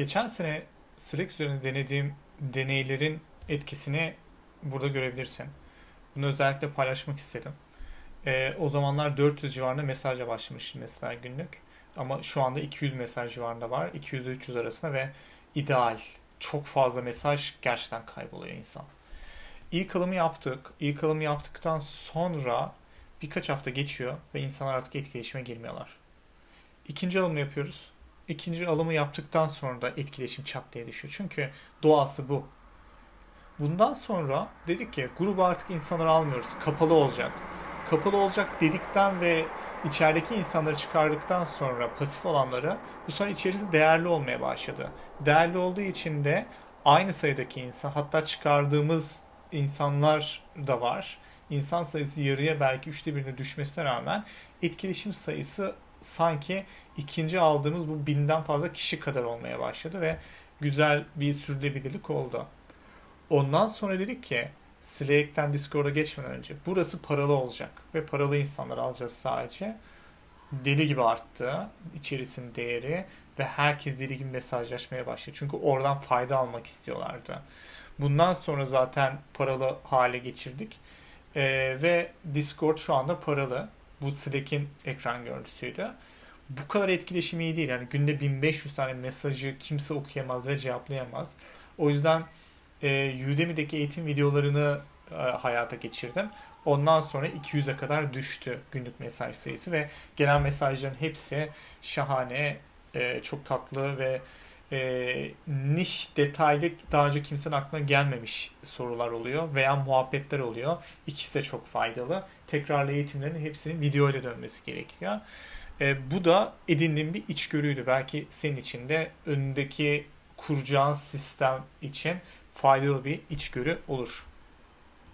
Geçen sene Slack üzerinde denediğim deneylerin etkisini burada görebilirsin. Bunu özellikle paylaşmak istedim. Ee, o zamanlar 400 civarında mesajla başlamıştım mesela günlük. Ama şu anda 200 mesaj civarında var. 200 ile 300 arasında ve ideal. Çok fazla mesaj gerçekten kayboluyor insan. İlk alımı yaptık. İlk alımı yaptıktan sonra birkaç hafta geçiyor ve insanlar artık etkileşime girmiyorlar. İkinci alımı yapıyoruz. İkinci alımı yaptıktan sonra da etkileşim çat diye düşüyor. Çünkü doğası bu. Bundan sonra dedik ki gruba artık insanları almıyoruz. Kapalı olacak. Kapalı olacak dedikten ve içerideki insanları çıkardıktan sonra pasif olanları bu sonra içerisi değerli olmaya başladı. Değerli olduğu için de aynı sayıdaki insan hatta çıkardığımız insanlar da var. İnsan sayısı yarıya belki üçte birine düşmesine rağmen etkileşim sayısı sanki ikinci aldığımız bu binden fazla kişi kadar olmaya başladı ve güzel bir sürdürülebilirlik oldu. Ondan sonra dedik ki Slack'ten Discord'a geçmeden önce burası paralı olacak ve paralı insanlar alacağız sadece. Deli gibi arttı içerisinin değeri ve herkes deli gibi mesajlaşmaya başladı. Çünkü oradan fayda almak istiyorlardı. Bundan sonra zaten paralı hale geçirdik. Ee, ve Discord şu anda paralı. Bu Slack'in ekran görüntüsüydü. Bu kadar etkileşimi iyi değil. Yani günde 1500 tane mesajı kimse okuyamaz ve cevaplayamaz. O yüzden e, Udemy'deki eğitim videolarını e, hayata geçirdim. Ondan sonra 200'e kadar düştü günlük mesaj sayısı ve gelen mesajların hepsi şahane, e, çok tatlı ve e, niş, detaylı daha önce kimsenin aklına gelmemiş sorular oluyor veya muhabbetler oluyor. İkisi de çok faydalı. Tekrarlı eğitimlerin hepsinin video ile dönmesi gerekiyor. E, bu da edindiğim bir içgörüydü. Belki senin için de önündeki kuracağın sistem için faydalı bir içgörü olur.